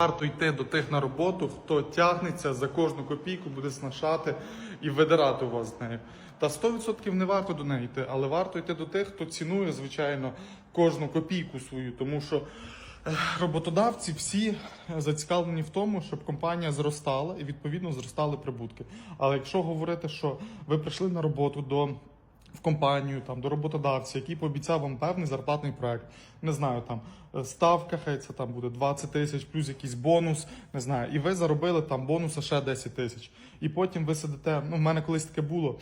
Варто йти до тих на роботу, хто тягнеться за кожну копійку, буде снашати і видирати у вас з нею. Та 100% не варто до неї йти, але варто йти до тих, хто цінує, звичайно, кожну копійку свою, тому що е, роботодавці всі зацікавлені в тому, щоб компанія зростала і відповідно зростали прибутки. Але якщо говорити, що ви прийшли на роботу до в компанію, там до роботодавця, який пообіцяв вам певний зарплатний проект. Не знаю, там е, ставка, хай це там буде 20 тисяч, плюс якийсь бонус, не знаю, і ви заробили там бонуса ще 10 тисяч. І потім ви сидите. Ну, в мене колись таке було.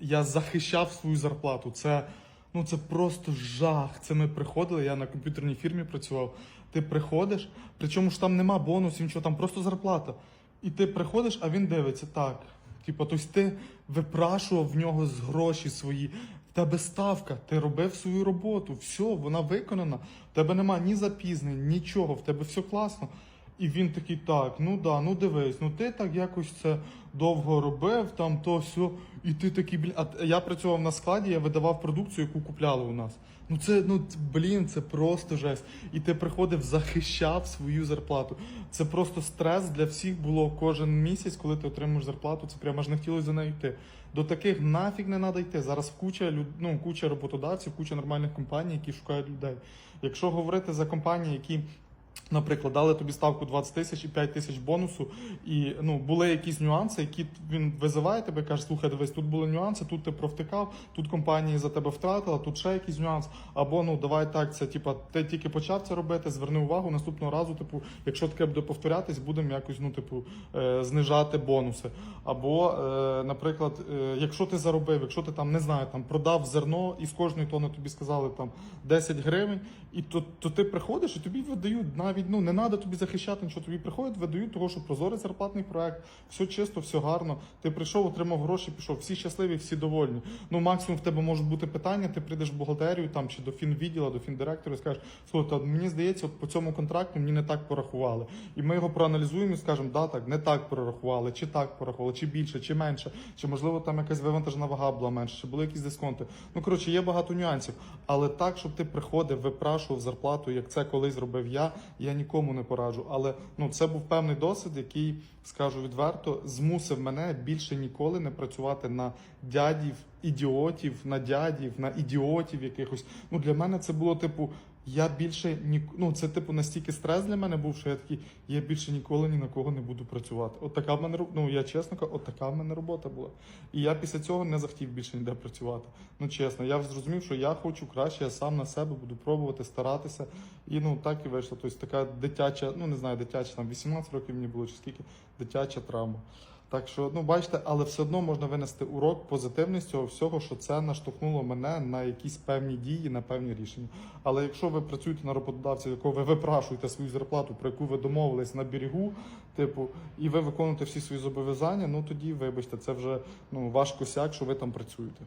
Я захищав свою зарплату. Це, ну, це просто жах. Це ми приходили. Я на комп'ютерній фірмі працював. Ти приходиш, причому ж там нема бонусів, нічого, там просто зарплата. І ти приходиш, а він дивиться так. Типу, тобто ти випрашував в нього з гроші свої. В тебе ставка, ти робив свою роботу, все, вона виконана. В тебе нема ні запізнень, нічого, в тебе все класно. І він такий, так, ну да, ну дивись, ну ти так якось це довго робив, там то все. І ти такий, блін. А я працював на складі, я видавав продукцію, яку купляли у нас. Ну це ну блін, це просто жесть. І ти приходив, захищав свою зарплату. Це просто стрес для всіх було кожен місяць, коли ти отримуєш зарплату. Це прямо аж не хотілося за нею йти. До таких нафіг не треба йти. Зараз куча люд... ну, куча роботодавців, куча нормальних компаній, які шукають людей. Якщо говорити за компанії, які Наприклад, дали тобі ставку 20 тисяч і 5 тисяч бонусу, і ну були якісь нюанси, які він визиває тебе, каже, слухай, дивись, тут були нюанси, тут ти провтикав, тут компанія за тебе втратила, тут ще якийсь нюанс. Або ну давай так, це типа ти тільки почав це робити, зверни увагу наступного разу. Типу, якщо таке буде повторятись, будемо якось ну, типу, е, знижати бонуси. Або, е, наприклад, е, якщо ти заробив, якщо ти там не знаю, там продав зерно і з кожної тони тобі сказали там 10 гривень, і то, то ти приходиш і тобі видають навіть ну не треба тобі захищати нічого. Тобі приходять, видають того, що прозорий зарплатний проект, все чисто, все гарно. Ти прийшов, отримав гроші, пішов. Всі щасливі, всі довольні. Ну максимум в тебе можуть бути питання. Ти прийдеш в бухгалтерію там чи до фінвідділа, до фіндиректора і скажеш, слухайте, мені здається, от по цьому контракту мені не так порахували. І ми його проаналізуємо і скажемо, да, так, не так прорахували, чи так порахували, чи більше, чи менше, чи можливо там якась вивантажна вага була менше, чи були якісь дисконти. Ну коротше, є багато нюансів. Але так, щоб ти приходив, випрашував зарплату, як це колись зробив я, я нікому не пораджу. Але ну це був певний досвід, який, скажу відверто, змусив мене більше ніколи не працювати на дядів, ідіотів, на дядів, на ідіотів якихось. Ну для мене це було типу. Я більше ні, ну це типу настільки стрес для мене був, що я такий, я більше ніколи ні на кого не буду працювати. От така в мене ну я чесно кажу, от така в мене робота була. І я після цього не захотів більше ніде працювати. Ну чесно, я зрозумів, що я хочу краще, я сам на себе буду пробувати, старатися. І ну так і вийшло. Тобто така дитяча, ну не знаю, дитяча там 18 років мені було чи скільки дитяча травма. Так що, ну бачите, але все одно можна винести урок позитивний з цього всього, що це наштовхнуло мене на якісь певні дії, на певні рішення. Але якщо ви працюєте на роботодавця, якого ви випрашуєте свою зарплату, про яку ви домовились на берегу, типу, і ви виконуєте всі свої зобов'язання, ну тоді вибачте, це вже ну ваш косяк, що ви там працюєте.